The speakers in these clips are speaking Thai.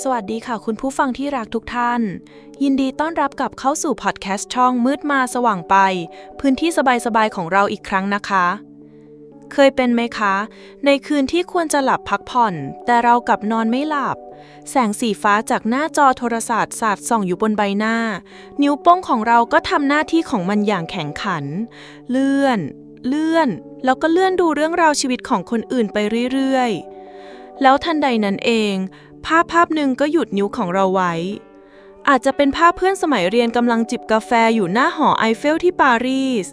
สวัสดีค่ะคุณผู้ฟังที่รักทุกท่าน ยินดีต้อนรับกลับเข้าสู่พอดแคสต์ช่องมืดมาสว่างไป พื้นที่สบายๆของเราอีกครั้งนะคะ เคยเป็นไหมคะ ในคืนที่ควรจะหลับพักผ่อน แต่เรากลับนอนไม่หลับ แสงสีฟ้าจากหน้าจอโทรศัพท์สาดส่องอยู่บนใบหน้า นิ้วโป้งของเราก็ทำหน้าที่ของมันอย่างแข็งขัน เลื่อน เลื่อน แล้วก็เลื่อนดูเรื่องราวชีวิตของคนอื่นไปเรื่อยๆแล้วทันใดนั้นเอง ภาพภาพหนึ่งก็หยุดนิ้วของเราไว้ อาจจะเป็นภาพเพื่อนสมัยเรียนกำลังจิบกาแฟอยู่หน้าหอไอเฟลที่ปารีส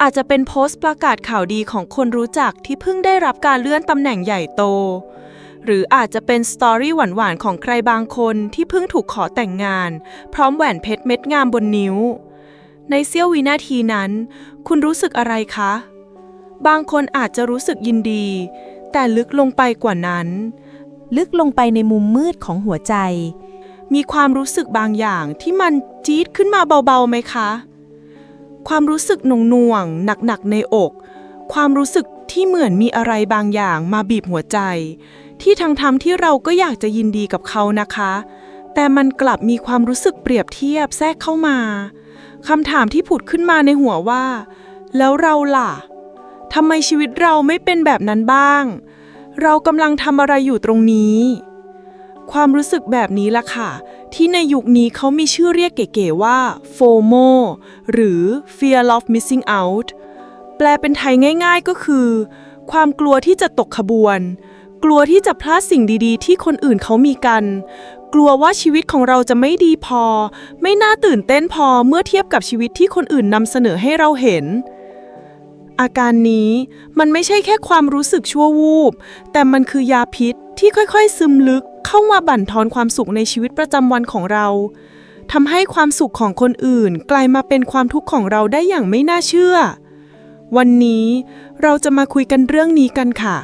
อาจจะเป็นโพสต์ประกาศข่าวดีของคนรู้จักที่เพิ่งได้รับการเลื่อนตำแหน่งใหญ่โต หรืออาจจะเป็นสตอรี่หวานๆของใครบางคนที่เพิ่งถูกขอแต่งงาน พร้อมแหวนเพชรเม็ดงามบนนิ้ว ในเสี้ยววินาทีนั้น คุณรู้สึกอะไรคะ บางคนอาจจะรู้สึกยินดี แต่ลึกลงไปกว่านั้น ลึกลงไปในมุมมืดของหัวใจ มีความรู้สึกบางอย่างที่มันจี๊ดขึ้นมาเบาๆไหมคะ ความรู้สึกหน่วงๆหนักๆในอก ความรู้สึกที่เหมือนมีอะไรบางอย่างมาบีบหัวใจ ที่ทั้งทำที่เราก็อยากจะยินดีกับเขานะคะ แต่มันกลับมีความรู้สึกเปรียบเทียบแทรกเข้ามาคำถามที่ผุดขึ้นมาในหัวว่า แล้วเราล่ะทำไมชีวิตเราไม่เป็นแบบนั้นบ้าง เรากำลังทำอะไรอยู่ตรงนี้ ความรู้สึกแบบนี้ล่ะค่ะ ที่ในยุคนี้เขามีชื่อเรียกเก๋ๆว่า FOMO หรือ Fear of Missing Out แปลเป็นไทยง่ายๆก็คือ ความกลัวที่จะตกขบวน กลัวที่จะพลาดสิ่งดีๆ ที่คนอื่นเขามีกัน กลัวว่าชีวิตของเราจะไม่ดีพอ ไม่น่าตื่นเต้นพอเมื่อเทียบกับชีวิตที่คนอื่นนำเสนอให้เราเห็น อาการนี้มันไม่ใช่แค่ความรู้สึกชั่ววูบ แต่มันคือยาพิษที่ค่อยๆ ซึมลึกเข้ามาบั่นทอนความสุขในชีวิตประจำวันของเราทำให้ความสุขของคนอื่น กลายมาเป็นความทุกข์ของเราได้อย่างไม่น่าเชื่อ วันนี้เราจะมาคุยกันเรื่องนี้กันค่ะ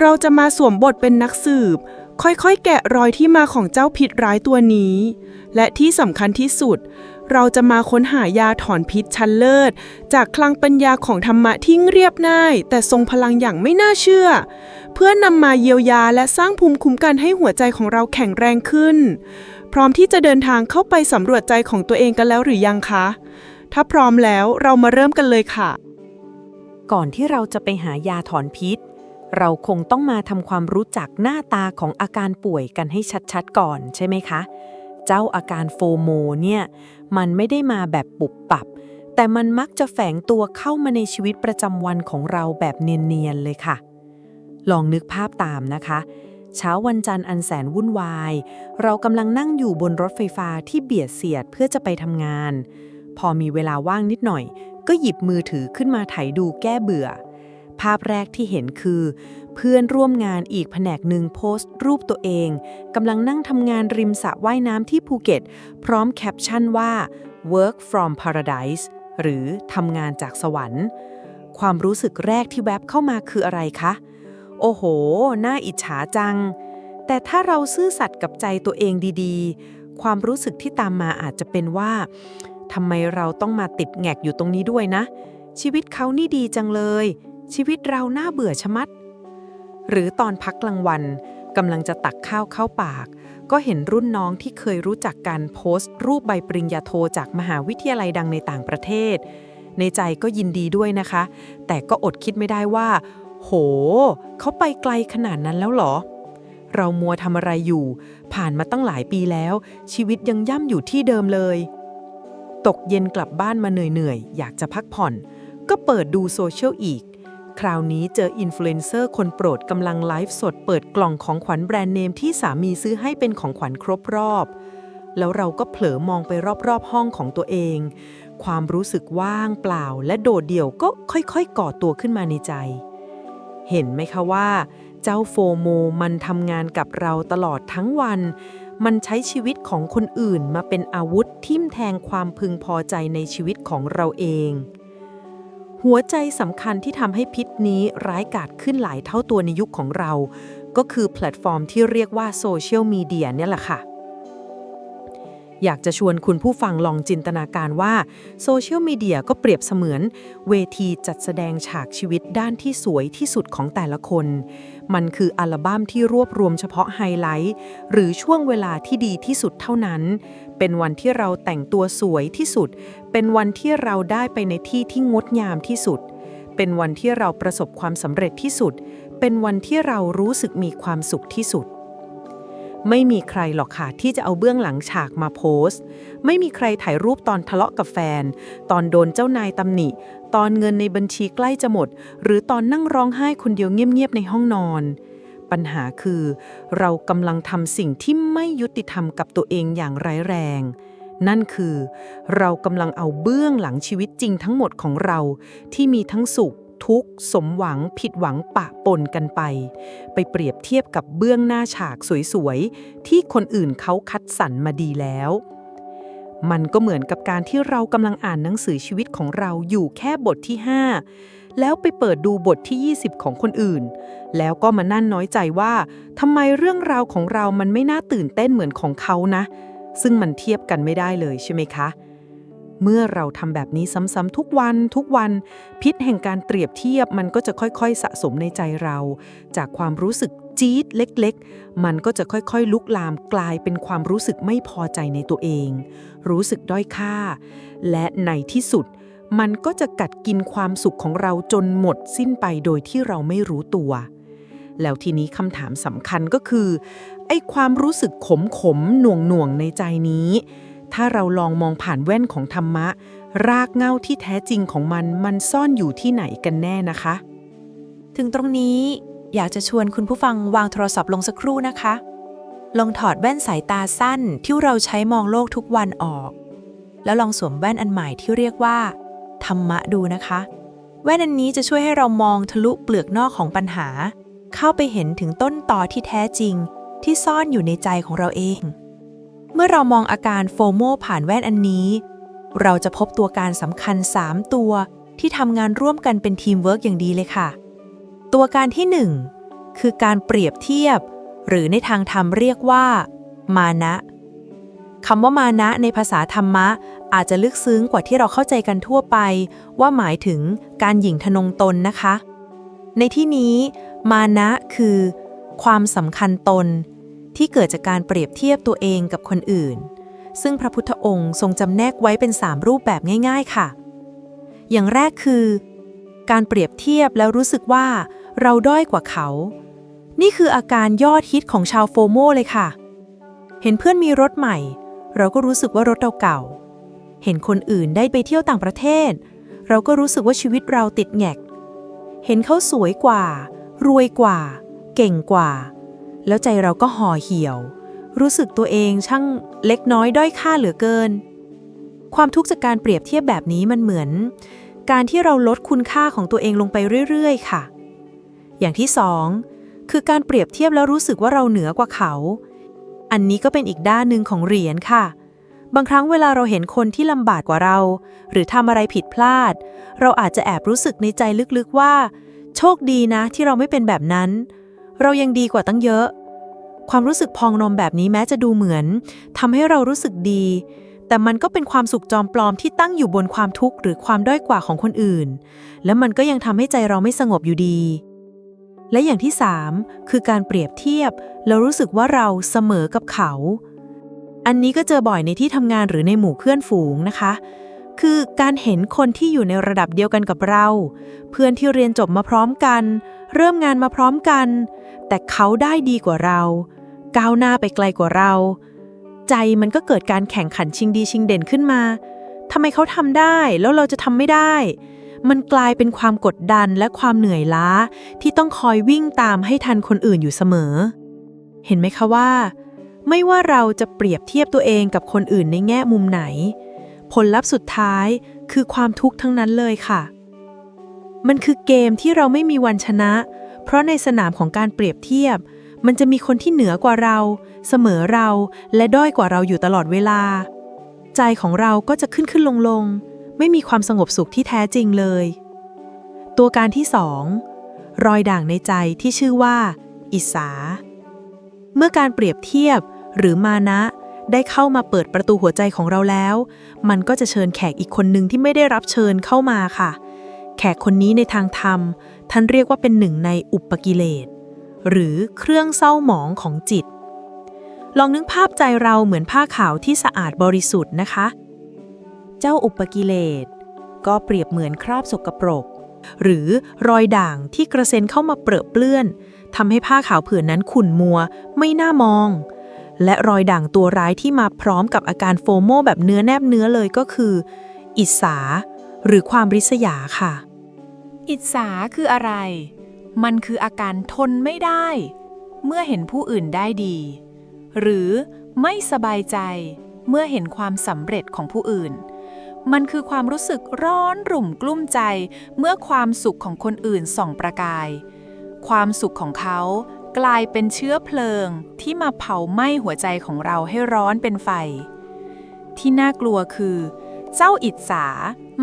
เราจะมาสวมบทเป็นนักสืบ ค่อยๆ แกะรอยที่มาของเจ้าพิษร้ายตัวนี้ และที่สำคัญที่สุด เราจะมาค้นหายาถอนพิษชั้นเลิศ จากคลังปัญญาของธรรมะที่เรียบง่าย แต่ทรงพลังอย่างไม่น่าเชื่อ เพื่อนำมาเยียวยาและสร้างภูมิคุ้มกันให้หัวใจของเราแข็งแรงขึ้น พร้อมที่จะเดินทางเข้าไปสำรวจใจของตัวเองกันแล้วหรือยังคะ ถ้าพร้อมแล้วเรามาเริ่มกันเลยค่ะ ก่อนที่เราจะไปหายาถอนพิษ เราคงต้องมาทำความรู้จักหน้าตาของอาการป่วยกันให้ชัดๆ ก่อนใช่ไหมคะ เจ้าอาการโฟโมเนี่ยมันไม่ได้มาแบบปุบปับ แต่มันมักจะแฝงตัวเข้ามาในชีวิตประจำวันของเราแบบเนียนๆเลยค่ะ ลองนึกภาพตามนะคะ เช้าวันจันทร์อันแสนวุ่นวาย เรากำลังนั่งอยู่บนรถไฟฟ้าที่เบียดเสียดเพื่อจะไปทำงาน พอมีเวลาว่างนิดหน่อย ก็หยิบมือถือขึ้นมาไถดูแก้เบื่อ ภาพแรกที่เห็นคือ เพื่อนร่วมงานอีกแผนกหนึ่งโพสต์รูปตัวเองกำลังนั่งทำงานริมสระว่ายน้ำที่ภูเก็ต พร้อมแคปชั่นว่า work from paradise หรือทำงานจากสวรรค์ ความรู้สึกแรกที่แวบเข้ามาคืออะไรคะ โอ้โห น่าอิจฉาจัง แต่ถ้าเราซื่อสัตย์กับใจตัวเองดีๆ ความรู้สึกที่ตามมาอาจจะเป็นว่าทำไมเราต้องมาติดแงกอยู่ตรงนี้ด้วยนะ ชีวิตเขานี่ดีจังเลย ชีวิตเราน่าเบื่อชะมัด หรือตอนพักกลางวันกำลังจะตักข้าวเข้าปาก ก็เห็นรุ่นน้องที่เคยรู้จักกันโพสต์ รูปใบปริญญาโทจากมหาวิทยาลัยดังในต่างประเทศ ในใจก็ยินดีด้วยนะคะ แต่ก็อดคิดไม่ได้ว่า โห เขาไปไกลขนาดนั้นแล้วหรอ เรามัวทำอะไรอยู่ ผ่านมาตั้งหลายปีแล้ว ชีวิตยังย่ำอยู่ที่เดิมเลย ตกเย็นกลับบ้านมาเหนื่อยๆอยากจะพักผ่อน ก็เปิดดูโซเชียลอีก คราวนี้เจออินฟลูเอนเซอร์คนโปรดกำลังไลฟ์สดเปิดกล่องของขวัญแบรนด์เนมที่สามีซื้อให้เป็นของขวัญครบรอบ แล้วเราก็เผลอมองไปรอบๆห้องของตัวเอง ความรู้สึกว่างเปล่าและโดดเดี่ยวก็ค่อยๆ ก่อตัวขึ้นมาในใจ เห็นไหมคะว่า เจ้าโฟโมมันทำงานกับเราตลอดทั้งวัน มันใช้ชีวิตของคนอื่นมาเป็นอาวุธทิ่มแทงความพึงพอใจในชีวิตของเราเอง หัวใจสำคัญที่ทำให้พิษนี้ร้ายกาจขึ้นหลายเท่าตัวในยุคของเรา ก็คือแพลตฟอร์มที่เรียกว่าโซเชียลมีเดียเนี่ยแหละค่ะ อยากจะชวนคุณผู้ฟังลองจินตนาการว่าโซเชียลมีเดียก็เปรียบเสมือน เวทีจัดแสดงฉากชีวิตด้านที่สวยที่สุดของแต่ละคน มันคืออัลบั้มที่รวบรวมเฉพาะไฮไลท์ หรือช่วงเวลาที่ดีที่สุดเท่านั้น เป็นวันที่เราแต่งตัวสวยที่สุด เป็นวันที่เราได้ไปในที่ที่งดงามที่สุด เป็นวันที่เราประสบความสำเร็จที่สุด เป็นวันที่เรารู้สึกมีความสุขที่สุด ไม่มีใครหรอกค่ะที่จะเอาเบื้องหลังฉากมาโพสต์ ไม่มีใครถ่ายรูปตอนทะเลาะกับแฟน ตอนโดนเจ้านายตำหนิ ตอนเงินในบัญชีใกล้จะหมด หรือตอนนั่งร้องไห้คนเดียวเงียบๆในห้องนอน ปัญหาคือ เรากำลังทำสิ่งที่ไม่ยุติธรรมกับตัวเองอย่างร้ายแรง นั่นคือ เรากำลังเอาเบื้องหลังชีวิตจริงทั้งหมดของเรา ที่มีทั้งสุข ทุกข์ สมหวัง ผิดหวังปะปนกันไป ไปเปรียบเทียบกับเบื้องหน้าฉากสวยๆ ที่คนอื่นเขาคัดสรรมาดีแล้วมันก็เหมือนกับการที่เรากำลังอ่านหนังสือชีวิตของเราอยู่แค่บทที่ 5 แล้วไปเปิดดูบทที่ 20 ของคนอื่น แล้วก็มานั่นน้อยใจว่าทำไมเรื่องราวของเรามันไม่น่าตื่นเต้นเหมือนของเขานะ ซึ่งมันเทียบกันไม่ได้เลยใช่ไหมคะ เมื่อเราทำแบบนี้ซ้ำๆทุกวันทุกวัน พิษแห่งการเปรียบเทียบมันก็จะค่อยๆ สะสมในใจเรา จากความรู้สึกจี๊ดเล็กๆ มันก็จะค่อยๆ ลุกลามกลายเป็นความรู้สึกไม่พอใจในตัวเอง รู้สึกด้อยค่า และในที่สุด มันก็จะกัดกินความสุขของเราจนหมดสิ้นไปโดยที่เราไม่รู้ตัว แล้วทีนี้คำถามสำคัญก็คือ ไอ้ความรู้สึกขมขมหน่วงหน่วงในใจนี้ ถ้าเราลองมองผ่านแว่นของธรรมะ รากเง้าที่แท้จริงของมัน มันซ่อนอยู่ที่ไหนกันแน่นะคะ ถึงตรงนี้อยากจะชวนคุณผู้ฟังวางโทรศัพท์ลงสักครู่นะคะ ลองถอดแว่นสายตาสั้นที่เราใช้มองโลกทุกวันออก แล้วลองสวมแว่นอันใหม่ที่เรียกว่า ธรรมะดูนะคะ แว่นอันนี้จะช่วยให้เรามองทะลุเปลือกนอกของปัญหา เข้าไปเห็นถึงต้นตอที่แท้จริง ที่ซ่อนอยู่ในใจของเราเอง เมื่อเรามองอาการโฟโมผ่านแว่นอันนี้ เราจะพบตัวการสำคัญ 3 ตัวที่ทำงานร่วมกันเป็นทีมเวิร์กอย่างดีเลยค่ะ ตัวการที่ 1 คือการเปรียบเทียบ หรือในทางธรรมเรียกว่า มานะคำว่ามานะในภาษาธรรมะ อาจจะลึกซึ้งกว่าที่เราเข้าใจกันทั่วไป ว่าหมายถึงการหยิ่งทนงตนนะคะ ในที่นี้ มานะคือ ความสำคัญตน ที่เกิดจากการเปรียบเทียบตัวเองกับคนอื่น ซึ่งพระพุทธองค์ทรงจำแนกไว้เป็น 3 รูปแบบง่าย ๆ ค่ะ อย่างแรกคือ การเปรียบเทียบแล้วรู้สึกว่า เราด้อยกว่าเขา นี่คืออาการยอดฮิตของชาวโฟโมเลยค่ะ เห็นเพื่อนมีรถใหม่ เราก็รู้สึกว่ารถเราเก่า เห็นคนอื่นได้ไปเที่ยวต่างประเทศ เราก็รู้สึกว่าชีวิตเราติดแงก เห็นเขาสวยกว่า รวยกว่า เก่งกว่า แล้วใจเราก็ห่อเหี่ยว รู้สึกตัวเองช่างเล็กน้อยด้อยค่าเหลือเกิน ความทุกข์จากการเปรียบเทียบแบบนี้มันเหมือน การที่เราลดคุณค่าของตัวเองลงไปเรื่อยๆ ค่ะ อย่างที่สองคือการเปรียบเทียบแล้วรู้สึกว่าเราเหนือกว่าเขา อันนี้ก็เป็นอีกด้านหนึ่งของเหรียญค่ะ บางครั้งเวลาเราเห็นคนที่ลำบากกว่าเรา หรือทำอะไรผิดพลาด เราอาจจะแอบรู้สึกในใจลึกๆว่า โชคดีนะที่เราไม่เป็นแบบนั้น เรายังดีกว่าตั้งเยอะ ความรู้สึกพองนมแบบนี้แม้จะดูเหมือนทำให้เรารู้สึกดี แต่มันก็เป็นความสุขจอมปลอมที่ตั้งอยู่บนความทุกข์หรือความด้อยกว่าของคนอื่น และมันก็ยังทำให้ใจเราไม่สงบอยู่ดี และอย่างที่ 3 คือการเปรียบเทียบแล้วรู้สึกว่าเราเสมอกับเขา อันนี้ก็เจอบ่อยในที่ทำงานหรือในหมู่เพื่อนฝูงนะคะ คือการเห็นคนที่อยู่ในระดับเดียวกันกับเรา เพื่อนที่เรียนจบมาพร้อมกัน เริ่มงานมาพร้อมกัน แต่เขาได้ดีกว่าเรา ก้าวหน้าไปไกลกว่าเรา ใจมันก็เกิดการแข่งขันชิงดีชิงเด่นขึ้นมาทำไมเขาทำได้แล้วเราจะทำไม่ได้ มันกลายเป็นความกดดันและความเหนื่อยล้าที่ต้องคอยวิ่งตามให้ทันคนอื่นอยู่เสมอ เห็นไหมคะว่า ไม่ว่าเราจะเปรียบเทียบตัวเองกับคนอื่นในแง่มุมไหน ผลลัพธ์สุดท้ายคือความทุกข์ทั้งนั้นเลยค่ะ มันคือเกมที่เราไม่มีวันชนะ เพราะในสนามของการเปรียบเทียบ มันจะมีคนที่เหนือกว่าเรา เสมอเราและด้อยกว่าเราอยู่ตลอดเวลา ใจของเราก็จะขึ้นขึ้นลงลงไม่มีความสงบสุขที่แท้จริงเลย ตัวการที่สองรอยด่างในใจที่ชื่อว่า อิสา เมื่อการเปรียบเทียบ หรือมานะ ได้เข้ามาเปิดประตูหัวใจของเราแล้ว มันก็จะเชิญแขกอีกคนหนึ่งที่ไม่ได้รับเชิญเข้ามาค่ะ แขกคนนี้ในทางธรรม ท่านเรียกว่าเป็นหนึ่งในอุปกิเลส หรือเครื่องเศร้าหมองของจิต ลองนึกภาพใจเราเหมือนผ้าขาวที่สะอาดบริสุทธิ์นะคะ เจ้าอุปกิเลส ก็เปรียบเหมือนคราบสกปรกหรือรอยด่างที่กระเซ็นเข้ามาเปรอะเปื้อนทำให้ผ้าขาวผืนนั้นขุ่นมัว ไม่น่ามอง และรอยด่างตัวร้ายที่มาพร้อมกับอาการโฟโมแบบเนื้อแนบเนื้อเลยก็คือ อิสาหรือความริษยาค่ะ อิจฉาคืออะไร มันคืออาการทนไม่ได้ เมื่อเห็นผู้อื่นได้ดี หรือไม่สบายใจ เมื่อเห็นความสำเร็จของผู้อื่น มันคือความรู้สึกร้อนรุ่มกลุ้มใจ เมื่อความสุขของคนอื่นส่องประกาย ความสุขของเขา กลายเป็นเชื้อเพลิงที่มาเผาไหม้หัวใจของเราให้ร้อนเป็นไฟ ที่น่ากลัวคือ เจ้าอิจฉา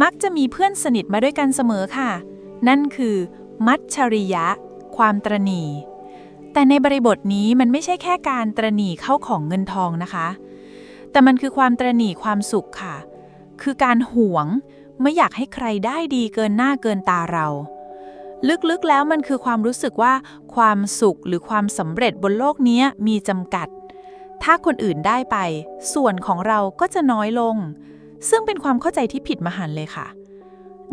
มักจะมีเพื่อนสนิทมาด้วยกันเสมอค่ะ นั่นคือ มัจฉริยะ ความตรณี แต่ในบริบทนี้มันไม่ใช่แค่การตรณีเข้าของเงินทองนะคะ แต่มันคือความตรณีความสุขค่ะ คือการหวงไม่อยากให้ใครได้ดีเกินหน้าเกินตาเรา ลึกๆแล้วมันคือความรู้สึกว่าความสุขหรือความสำเร็จบนโลกนี้มีจำกัด ถ้าคนอื่นได้ไป ส่วนของเราก็จะน้อยลง ซึ่งเป็นความเข้าใจที่ผิดมหันต์เลยค่ะ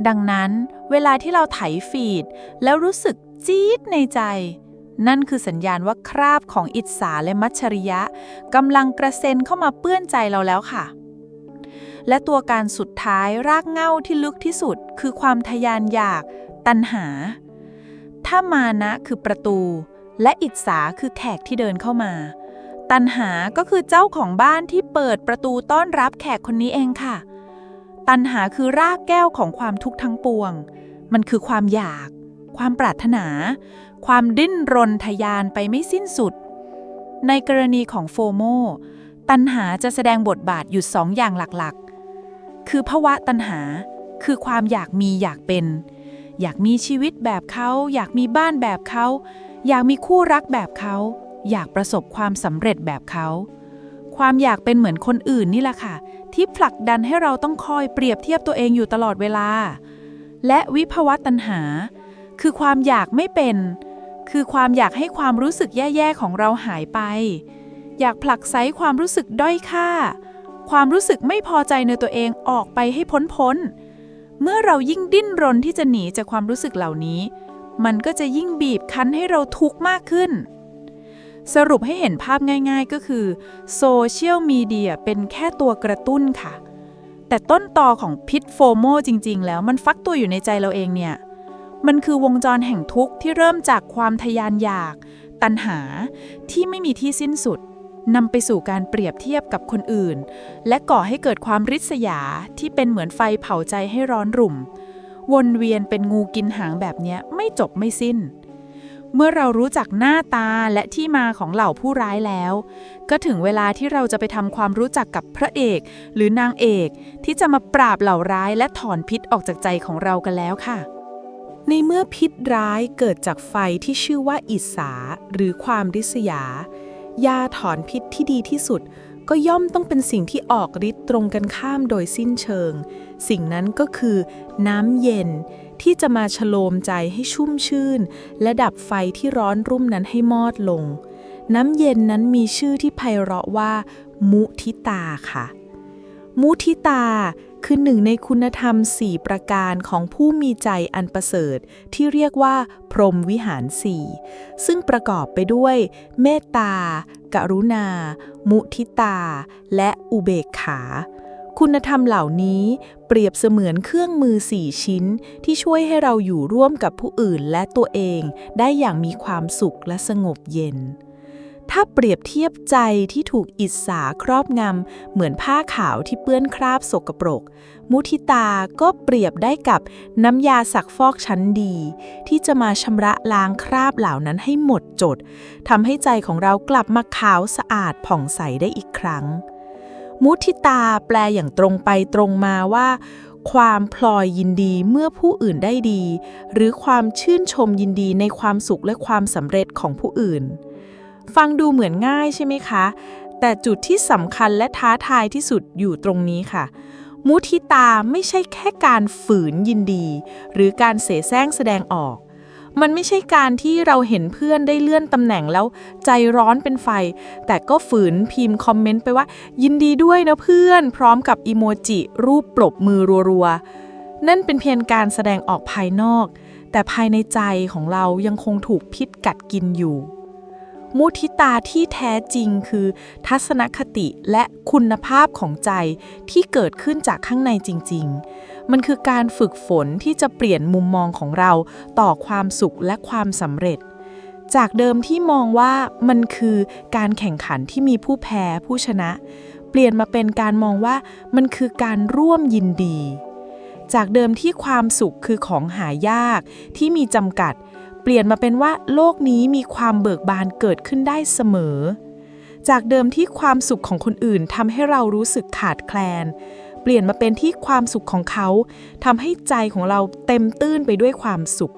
ดังนั้นเวลาที่เราไถฟีด แล้วรู้สึกจี๊ดในใจ นั่นคือสัญญาณว่าคราบของอิจฉาและมัจฉริยะกำลังกระเซ็นเข้ามาเปื้อนใจเราแล้วค่ะและตัวการสุดท้ายรากเหง้าที่ลึกที่สุด คือความทยานอยาก ตัณหา ถ้ามานะคือประตู และอิจฉาคือแขกที่เดินเข้ามา ตัณหาก็คือเจ้าของบ้านที่เปิดประตูต้อนรับแขกคนนี้เองค่ะ ตัณหาคือรากแก้วของความทุกข์ทั้งปวง มันคือความอยาก ความปรารถนา ความดิ้นรนทยานไปไม่สิ้นสุด ในกรณีของโฟโมตัณหาจะแสดงบทบาทอยู่สองอย่างหลักๆ คือภาวะตัณหาคือความอยากมีอยากเป็น อยากมีชีวิตแบบเขา อยากมีบ้านแบบเขา อยากมีคู่รักแบบเขา อยากประสบความสำเร็จแบบเขา ความอยากเป็นเหมือนคนอื่นนี่แหละค่ะ ที่ผลักดันให้เราต้องคอยเปรียบเทียบตัวเองอยู่ตลอดเวลา และวิภวะตัณหา คือความอยากไม่เป็น คือความอยากให้ความรู้สึกแย่ๆของเราหายไป อยากผลักไสความรู้สึกด้อยค่า ความรู้สึกไม่พอใจในตัวเองออกไปให้พ้นพ้นๆ เมื่อเรายิ่งดิ้นรนที่จะหนีจากความรู้สึกเหล่านี้ มันก็จะยิ่งบีบคั้นให้เราทุกข์มากขึ้น สรุปให้เห็นภาพง่ายๆก็คือโซเชียลมีเดียเป็นแค่ตัวกระตุ้นค่ะ แต่ต้นตอของพิษโฟโมจริงๆ แล้วมันฟักตัวอยู่ในใจเราเองเนี่ย มันคือวงจรแห่งทุกข์ที่เริ่มจากความทยานอยาก ตัณหาที่ไม่มีที่สิ้นสุด นำไปสู่การเปรียบเทียบกับคนอื่น และก่อให้เกิดความริษยาที่เป็นเหมือนไฟเผาใจให้ร้อนรุ่ม วนเวียนเป็นงูกินหางแบบนี้ไม่จบไม่สิ้น เมื่อเรารู้จักหน้าตาและที่มาของเหล่าผู้ร้ายแล้ว ก็ถึงเวลาที่เราจะไปทำความรู้จักกับพระเอก หรือนางเอกที่จะมาปราบเหล่าร้ายและถอนพิษออกจากใจของเรากันแล้วค่ะในเมื่อพิษร้ายเกิดจากไฟที่ชื่อว่าอิสาหรือความริษยา ยาถอนพิษที่ดีที่สุด ก็ย่อมต้องเป็นสิ่งที่ออกฤทธิ์ตรงกันข้ามโดยสิ้นเชิง สิ่งนั้นก็คือ น้ำเย็นที่จะมาชโลมใจให้ชุ่มชื่น และดับไฟที่ร้อนรุ่มนั้นให้มอดลง น้ำเย็นนั้นมีชื่อที่ไพเราะว่า มุทิตาค่ะ มุทิตา คือหนึ่งในคุณธรรม 4 ประการของผู้มีใจอันประเสริฐ ที่เรียกว่า พรหมวิหารสี่ซึ่งประกอบไปด้วย เมตตา กรุณา มุทิตา และอุเบกขา คุณธรรมเหล่านี้เปรียบเสมือนเครื่องมือสี่ชิ้น ที่ช่วยให้เราอยู่ร่วมกับผู้อื่นและตัวเอง ได้อย่างมีความสุขและสงบเย็น ถ้าเปรียบเทียบใจที่ถูกอิสาครอบงำ เหมือนผ้าขาวที่เปื้อนคราบสกปรก มุทิตาก็เปรียบได้กับน้ำยาสักฟอกชั้นดี ที่จะมาชำระล้างคราบเหล่านั้นให้หมดจดทำให้ใจของเรากลับมาขาวสะอาดผ่องใสได้อีกครั้ง มุทิตาแปลอย่างตรงไปตรงมาว่าความพลอยยินดีเมื่อผู้อื่นได้ดี หรือความชื่นชมยินดีในความสุขและความสำเร็จของผู้อื่น ฟังดูเหมือนง่ายใช่ไหมคะ แต่จุดที่สำคัญและท้าทายที่สุดอยู่ตรงนี้ค่ะ มุทิตาไม่ใช่แค่การฝืนยินดี หรือการเสแสร้งแสดงออก มันไม่ใช่การที่เราเห็นเพื่อนได้เลื่อนตำแหน่งแล้วใจร้อนเป็นไฟ แต่ก็ฝืนพิมพ์คอมเมนต์ไปว่า ยินดีด้วยนะเพื่อนพร้อมกับอีโมจิ รูปปรบมือรัวๆ นั่นเป็นเพียงการแสดงออกภายนอก แต่ภายในใจของเรายังคงถูกพิษกัดกินอยู่ มุทิตาที่แท้จริงคือทัศนคติและคุณภาพของใจที่เกิดขึ้นจากข้างในจริง ๆ มันคือการฝึกฝนที่จะเปลี่ยนมุมมองของเราต่อความสุขและความสำเร็จ จากเดิมที่มองว่ามันคือการแข่งขันที่มีผู้แพ้ผู้ชนะ เปลี่ยนมาเป็นการมองว่ามันคือการร่วมยินดี จากเดิมที่ความสุขคือของหายากที่มีจำกัด เปลี่ยนมาเป็นว่าโลกนี้มีความเบิกบานเกิดขึ้นได้เสมอ จากเดิมที่ความสุขของคนอื่นทำให้เรารู้สึกขาดแคลน เปลี่ยนมาเป็นที่ความสุขของเขาทำให้ใจของเราเต็มตื้นไปด้วยความสุข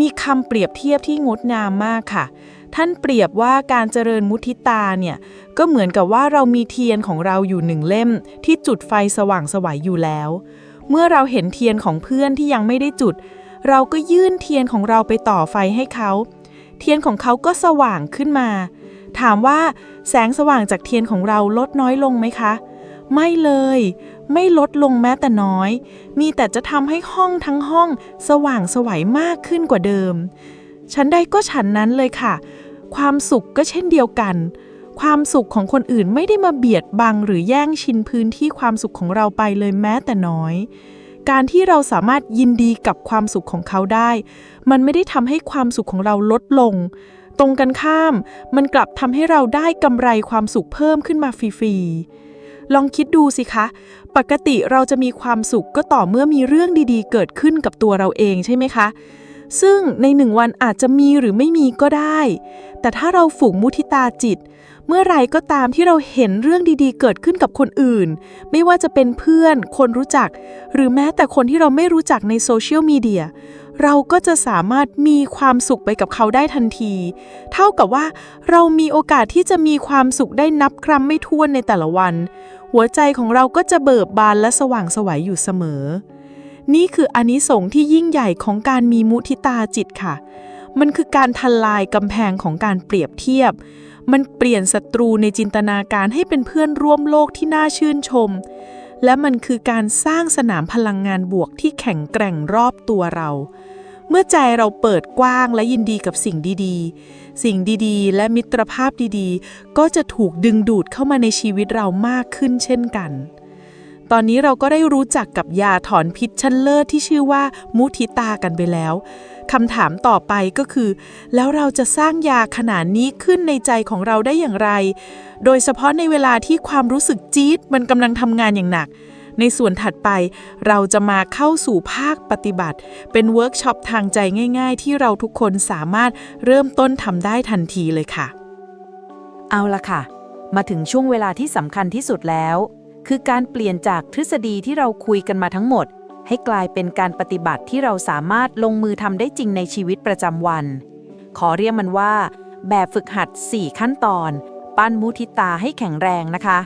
มีคำเปรียบเทียบที่งดงามมากค่ะ ท่านเปรียบว่าการเจริญมุทิตาเนี่ยก็เหมือนกับว่าเรามีเทียนของเราอยู่หนึ่งเล่ม ที่จุดไฟสว่างสวัยอยู่แล้ว เมื่อเราเห็นเทียนของเพื่อนที่ยังไม่ได้จุด เราก็ยื่นเทียนของเราไปต่อไฟให้เขา เทียนของเขาก็สว่างขึ้นมา ถามว่าแสงสว่างจากเทียนของเราลดน้อยลงไหมคะ ไม่เลย ไม่ลดลงแม้แต่น้อย มีแต่จะทำให้ห้องทั้งห้อง สว่างสวัยมากขึ้นกว่าเดิม ฉันใดก็ฉันนั้นเลยค่ะ ความสุขก็เช่นเดียวกันความสุขของคนอื่นไม่ได้มาเบียดบังหรือแย่งชินพื้นที่ความสุขของเราไปเลยแม้แต่น้อย การที่เราสามารถยินดีกับความสุขของเขาได้ มันไม่ได้ทำให้ความสุขของเราลดลง ตรงกันข้าม มันกลับทำให้เราได้กำไรความสุขเพิ่มขึ้นมาฟรีๆ ลองคิดดูสิคะ ปกติเราจะมีความสุขก็ต่อเมื่อมีเรื่องดีๆ เกิดขึ้นกับตัวเราเองใช่ไหมคะ ซึ่งในหนึ่งวันอาจจะมีหรือไม่มีก็ได้ แต่ถ้าเราฝูกมุทิตาจิต เมื่อไรก็ตามที่เราเห็นเรื่องดีๆ เกิดขึ้นกับคนอื่น ไม่ว่าจะเป็นเพื่อน คนรู้จัก หรือแม้แต่คนที่เราไม่รู้จักในโซเชียลมีเดียเราก็จะสามารถมีความสุขไปกับเขาได้ทันที เท่ากับว่าเรามีโอกาสที่จะมีความสุขได้นับครั้งไม่ถ้วนในแต่ละวัน หัวใจของเราก็จะเบิกบานและสว่างสวัยอยู่เสมอ นี่คืออานิสงส์ที่ยิ่งใหญ่ของการมีมุทิตาจิตค่ะ มันคือการทลายกำแพงของการเปรียบเทียบ มันเปลี่ยนศัตรูในจินตนาการให้เป็นเพื่อนร่วมโลกที่น่าชื่นชม และมันคือการสร้างสนามพลังงานบวกที่แข็งแกร่งรอบตัวเรา เมื่อใจเราเปิดกว้างและยินดีกับสิ่งดีๆ สิ่งดีๆ และมิตรภาพดีๆ ก็จะถูกดึงดูดเข้ามาในชีวิตเรามากขึ้นเช่นกัน ตอนนี้เราก็ได้รู้จักกับยาถอนพิษชั้นเลิศที่ชื่อว่ามุทิตากันไปแล้วคำถามต่อไปก็คือ แล้วเราจะสร้างยาขนาดนี้ขึ้นในใจของเราได้อย่างไร โดยเฉพาะในเวลาที่ความรู้สึกจี๊ดมันกำลังทำงานอย่างหนัก ในส่วนถัดไปเราจะมาเข้าสู่ภาคปฏิบัติ เป็นเวิร์กช็อปทางใจง่าย ๆ ที่เราทุกคนสามารถเริ่มต้นทำได้ทันทีเลยค่ะ เอาละค่ะ มาถึงช่วงเวลาที่สำคัญที่สุดแล้ว คือการเปลี่ยนจากทฤษฎีที่เราคุยกันมาทั้งหมด ให้กลายเป็นการปฏิบัติที่เราสามารถลงมือทำได้จริงในชีวิตประจำวัน ขอเรียกมันว่า แบบฝึกหัด 4 ขั้นตอน ปั้นมุทิตาให้แข็งแรงนะคะ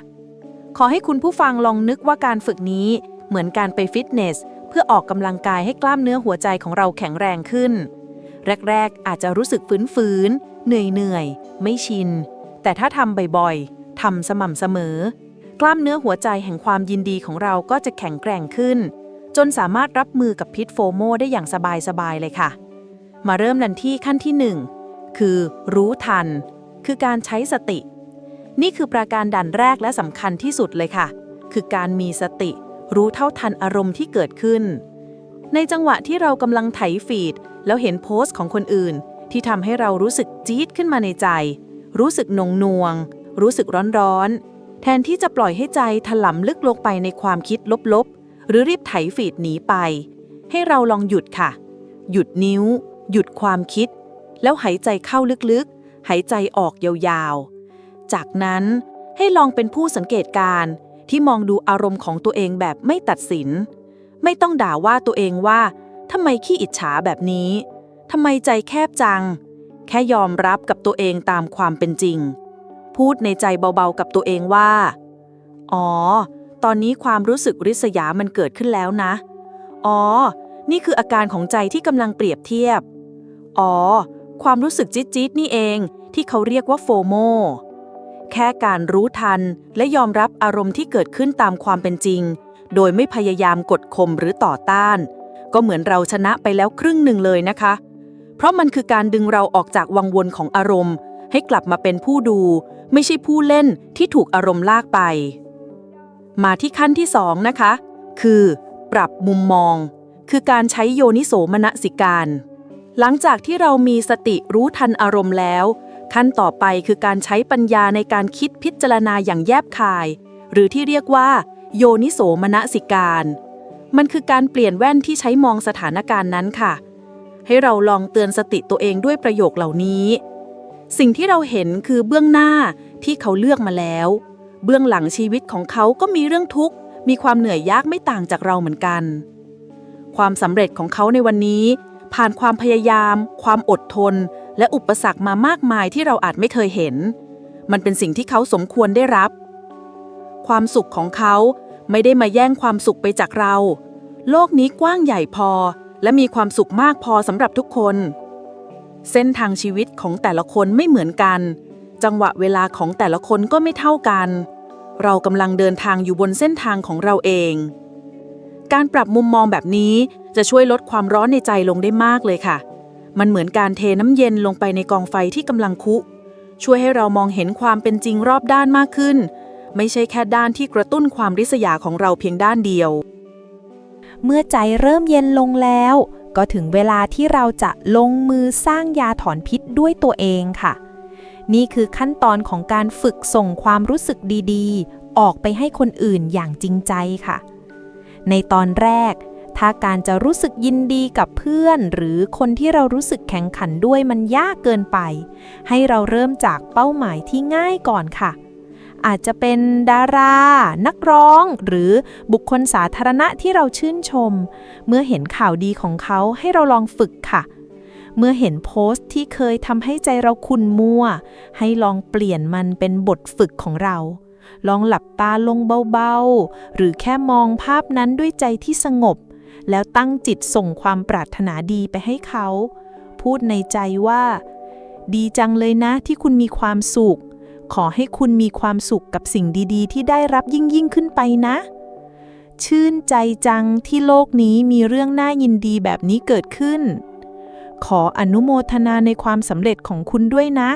ขอให้คุณผู้ฟังลองนึกว่าการฝึกนี้ เหมือนการไปฟิตเนส เพื่อออกกำลังกายให้กล้ามเนื้อหัวใจของเราแข็งแรงขึ้น แรกๆ อาจจะรู้สึกฝืนๆเหนื่อยๆไม่ชิน แต่ถ้าทำบ่อยๆทำสม่ำเสมอ กล้ามเนื้อหัวใจแห่งความยินดีของเราก็จะแข็งแกร่งขึ้น จนสามารถรับมือกับพิษโฟโมได้อย่างสบายๆเลยค่ะ มาเริ่มกันที่ขั้นที่ 1 คือ รู้ทัน คือการใช้สติ นี่คือประการด่านแรกและสำคัญที่สุดเลยค่ะ คือการมีสติ รู้เท่าทันอารมณ์ที่เกิดขึ้น ในจังหวะที่เรากำลังไถฟีด แล้วเห็นโพสต์ของคนอื่น ที่ทำให้เรารู้สึกจี๊ดขึ้นมาในใจ รู้สึกนงนวง รู้สึกร้อนๆ แทนที่จะปล่อยให้ใจถลำลึกลงไปในความคิดลบๆ หรือรีบไถฟีดหนีไป ให้เราลองหยุดค่ะ หยุดนิ้ว หยุดความคิด แล้วหายใจเข้าลึกๆ หายใจออกยาวๆ จากนั้นให้ลองเป็นผู้สังเกตการณ์ที่มองดูอารมณ์ของตัวเองแบบไม่ตัดสิน ไม่ต้องด่าว่าตัวเองว่าทำไมขี้อิจฉาแบบนี้ทำไมใจแคบจัง แค่ยอมรับกับตัวเองตามความเป็นจริง พูดในใจเบาๆกับตัวเองว่า อ๋อ ตอนนี้ความรู้สึกริษยามันเกิดขึ้นแล้วนะ อ๋อ นี่คืออาการของใจที่กำลังเปรียบเทียบ อ๋อ ความรู้สึกจี๊ดจี๊ดนี่เองที่เขาเรียกว่าโฟโม แค่การรู้ทันและยอมรับอารมณ์ที่เกิดขึ้นตามความเป็นจริง โดยไม่พยายามกดข่มหรือต่อต้าน ก็เหมือนเราชนะไปแล้วครึ่งหนึ่งเลยนะคะ เพราะมันคือการดึงเราออกจากวังวนของอารมณ์ ให้กลับมาเป็นผู้ดู ไม่ใช่ผู้เล่นที่ถูกอารมณ์ลากไป มาที่ขั้นที่สองนะคะ คือ ปรับมุมมอง คือการใช้โยนิโสมนสิการ หลังจากที่เรามีสติรู้ทันอารมณ์แล้ว ขั้นต่อไปคือการใช้ปัญญาในการคิดพิจารณาอย่างแยบคาย หรือที่เรียกว่า โยนิโสมนสิการ มันคือการเปลี่ยนแว่นที่ใช้มองสถานการณ์นั้นค่ะให้เราลองเตือนสติตัวเองด้วยประโยคเหล่านี้ สิ่งที่เราเห็นคือเบื้องหน้าที่เขาเลือกมาแล้ว เบื้องหลังชีวิตของเขาก็มีเรื่องทุกข์ มีความเหนื่อยยากไม่ต่างจากเราเหมือนกัน ความสำเร็จของเขาในวันนี้ ผ่านความพยายาม ความอดทน และอุปสรรคมามากมายที่เราอาจไม่เคยเห็น มันเป็นสิ่งที่เขาสมควรได้รับ ความสุขของเขาไม่ได้มาแย่งความสุขไปจากเรา โลกนี้กว้างใหญ่พอ และมีความสุขมากพอสำหรับทุกคน เส้นทางชีวิตของแต่ละคนไม่เหมือนกัน จังหวะเวลาของแต่ละคนก็ไม่เท่ากัน เรากำลังเดินทางอยู่บนเส้นทางของเราเอง การปรับมุมมองแบบนี้จะช่วยลดความร้อนในใจลงได้มากเลยค่ะ มันเหมือนการเทน้ำเย็นลงไปในกองไฟที่กำลังคุ ช่วยให้เรามองเห็นความเป็นจริงรอบด้านมากขึ้น ไม่ใช่แค่ด้านที่กระตุ้นความริษยาของเราเพียงด้านเดียว เมื่อใจเริ่มเย็นลงแล้ว ก็ถึงเวลาที่เราจะลงมือสร้างยาถอนพิษด้วยตัวเองค่ะ นี่คือขั้นตอนของการฝึกส่งความรู้สึกดีๆ ออกไปให้คนอื่นอย่างจริงใจค่ะ ในตอนแรก ถ้าการจะรู้สึกยินดีกับเพื่อน หรือคนที่เรารู้สึกแข่งขันด้วยมันยากเกินไป ให้เราเริ่มจากเป้าหมายที่ง่ายก่อนค่ะ อาจจะเป็นดารา นักร้อง หรือบุคคลสาธารณะที่เราชื่นชม เมื่อเห็นข่าวดีของเขาให้เราลองฝึกค่ะ เมื่อเห็นโพสต์ที่เคยทำให้ใจเราขุ่นมัว ให้ลองเปลี่ยนมันเป็นบทฝึกของเรา ลองหลับตาลงเบาๆ หรือแค่มองภาพนั้นด้วยใจที่สงบ แล้วตั้งจิตส่งความปรารถนาดีไปให้เขา พูดในใจว่า ดีจังเลยนะที่คุณมีความสุข ขอให้คุณมีความสุขกับสิ่งดีๆ ที่ได้รับยิ่งยิ่งขึ้นไปนะ ชื่นใจจังที่โลกนี้มีเรื่องน่ายินดีแบบนี้เกิดขึ้น ขออนุโมทนาในความสำเร็จของคุณด้วยนะ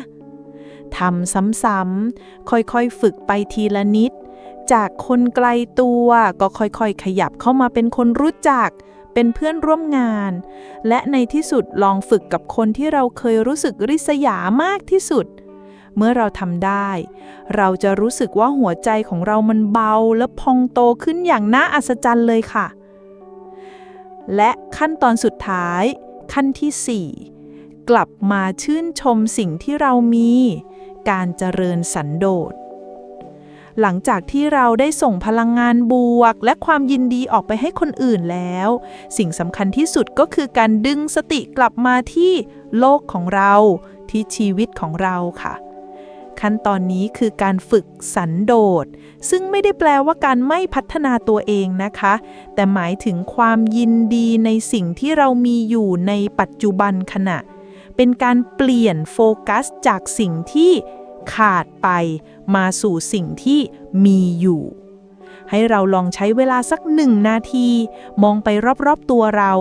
ทำซ้ำๆ ค่อยๆ ฝึกไปทีละนิด จากคนไกลตัวก็ค่อยๆ ขยับเข้ามาเป็นคนรู้จัก เป็นเพื่อนร่วมงาน และในที่สุดลองฝึกกับคนที่เราเคยรู้สึกริษยามากที่สุด เมื่อเราทำได้ เราจะรู้สึกว่าหัวใจของเรามันเบาและพองโตขึ้นอย่างน่าอัศจรรย์เลยค่ะ และขั้นตอนสุดท้าย ขั้นที่ 4 กลับมาชื่นชมสิ่งที่เรามี การเจริญสันโดษหลังจากที่เราได้ส่งพลังงานบวก และความยินดีออกไปให้คนอื่นแล้ว สิ่งสำคัญที่สุดก็คือการดึงสติกลับมาที่โลกของเราที่ชีวิตของเราค่ะ ขั้นตอนนี้คือการฝึกสันโดษ ซึ่งไม่ได้แปลว่าการไม่พัฒนาตัวเองนะคะ แต่หมายถึงความยินดีในสิ่งที่เรามีอยู่ในปัจจุบันขณะ เป็นการเปลี่ยนโฟกัสจากสิ่งที่ขาดไปมาสู่สิ่งที่มีอยู่ ให้เราลองใช้เวลาสักหนึ่งนาที มองไปรอบๆตัวเรา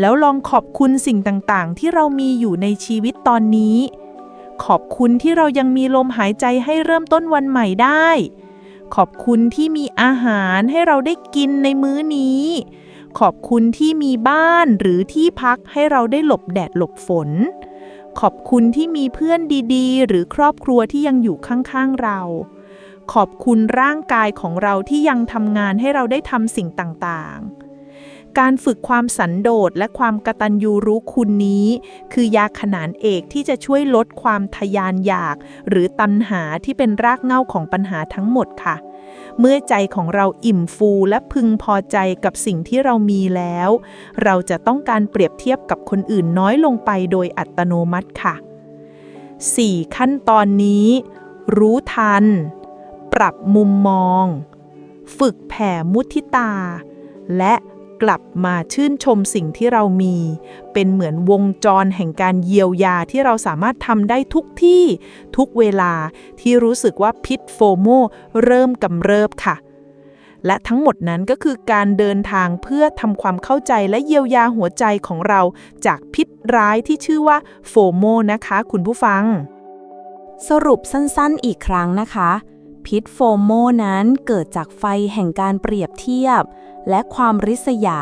แล้วลองขอบคุณสิ่งต่างๆ ที่เรามีอยู่ในชีวิตตอนนี้ ขอบคุณที่เรายังมีลมหายใจให้เริ่มต้นวันใหม่ได้ ขอบคุณที่มีอาหารให้เราได้กินในมื้อนี้ ขอบคุณที่มีบ้านหรือที่พักให้เราได้หลบแดดหลบฝน ขอบคุณที่มีเพื่อนดีๆ หรือครอบครัวที่ยังอยู่ข้างๆเรา ขอบคุณร่างกายของเราที่ยังทำงานให้เราได้ทำสิ่งต่างๆ การฝึกความสันโดษและความกตัญญูรู้คุณนี้ คือยาขนานเอกที่จะช่วยลดความทยานอยาก หรือตัณหาที่เป็นรากเหง้าของปัญหาทั้งหมดค่ะ เมื่อใจของเราอิ่มฟูและพึงพอใจกับสิ่งที่เรามีแล้ว เราจะต้องการเปรียบเทียบกับคนอื่นน้อยลงไปโดยอัตโนมัติค่ะ 4 ขั้นตอนนี้ รู้ทัน ปรับมุมมอง ฝึกแผ่มุทิตา และ กลับมาชื่นชมสิ่งที่เรามี เป็นเหมือนวงจรแห่งการเยียวยาที่เราสามารถทำได้ทุกที่ทุกเวลาที่รู้สึกว่าพิษโฟโมเริ่มกำเริบค่ะ และทั้งหมดนั้นก็คือการเดินทางเพื่อทำความเข้าใจและเยียวยาหัวใจของเราจากพิษร้ายที่ชื่อว่าโฟโมนะคะคุณผู้ฟัง สรุปสั้นๆอีกครั้งนะคะพิษโฟโมนั้นเกิดจากไฟแห่งการเปรียบเทียบ และความริษยา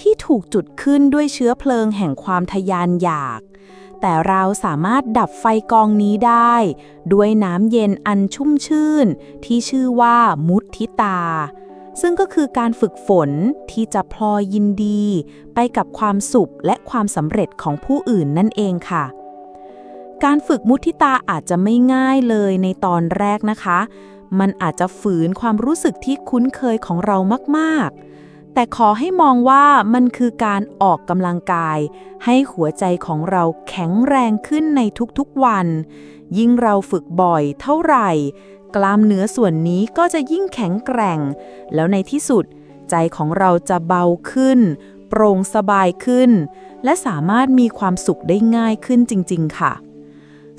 ที่ถูกจุดขึ้นด้วยเชื้อเพลิงแห่งความทยานอยาก แต่เราสามารถดับไฟกองนี้ได้ ด้วยน้ำเย็นอันชุ่มชื่น ที่ชื่อว่ามุทิตา ซึ่งก็คือการฝึกฝนที่จะพลอยยินดี ไปกับความสุขและความสำเร็จของผู้อื่นนั่นเองค่ะการฝึกมุทิตาอาจจะไม่ง่ายเลยในตอนแรกนะคะ มันอาจจะฝืนความรู้สึกที่คุ้นเคยของเรามาก ๆ แต่ขอให้มองว่ามันคือการออกกำลังกาย ให้หัวใจของเราแข็งแรงขึ้นในทุกๆวัน ยิ่งเราฝึกบ่อยเท่าไหร่ กล้ามเนื้อส่วนนี้ก็จะยิ่งแข็งแกร่ง แล้วในที่สุด ใจของเราจะเบาขึ้น โปร่งสบายขึ้น และสามารถมีความสุขได้ง่ายขึ้นจริง ๆ ค่ะ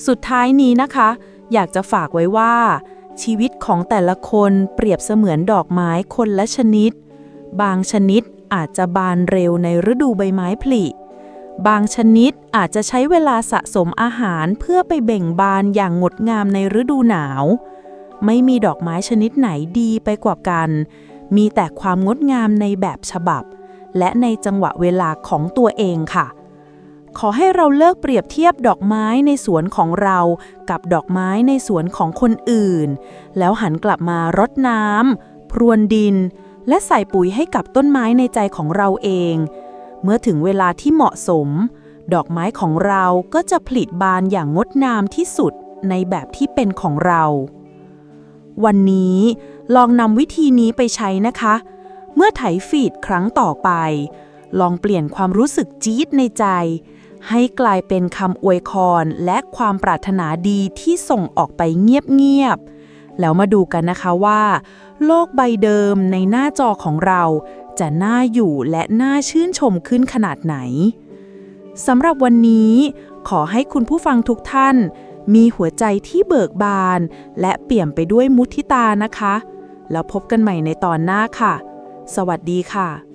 สุดท้ายนี้นะคะ อยากจะฝากไว้ว่า ชีวิตของแต่ละคนเปรียบเสมือนดอกไม้คนละชนิด บางชนิดอาจจะบานเร็วในฤดูใบไม้ผลิ บางชนิดอาจจะใช้เวลาสะสมอาหารเพื่อไปเบ่งบานอย่างงดงามในฤดูหนาว ไม่มีดอกไม้ชนิดไหนดีไปกว่ากัน มีแต่ความงดงามในแบบฉบับ และในจังหวะเวลาของตัวเองค่ะ ขอให้เราเลิกเปรียบเทียบดอกไม้ในสวนของเรา กับดอกไม้ในสวนของคนอื่น แล้วหันกลับมารดน้ำพรวนดิน และใส่ปุ๋ยให้กับต้นไม้ในใจของเราเอง เมื่อถึงเวลาที่เหมาะสม ดอกไม้ของเราก็จะผลิบานอย่างงดงามที่สุดในแบบที่เป็นของเรา วันนี้ลองนำวิธีนี้ไปใช้นะคะ เมื่อไถฟีดครั้งต่อไป ลองเปลี่ยนความรู้สึกจี๊ดในใจ ให้กลายเป็นคำอวยพรและความปรารถนาดีที่ส่งออกไปเงียบๆ แล้วมาดูกันนะคะว่า โลกใบเดิมในหน้าจอของเรา จะน่าอยู่และน่าชื่นชมขึ้นขนาดไหนสำหรับวันนี้ขอให้คุณผู้ฟังทุกท่าน มีหัวใจที่เบิกบาน และเปี่ยมไปด้วยมุทิตานะคะ แล้วพบกันใหม่ในตอนหน้าค่ะ สวัสดีค่ะ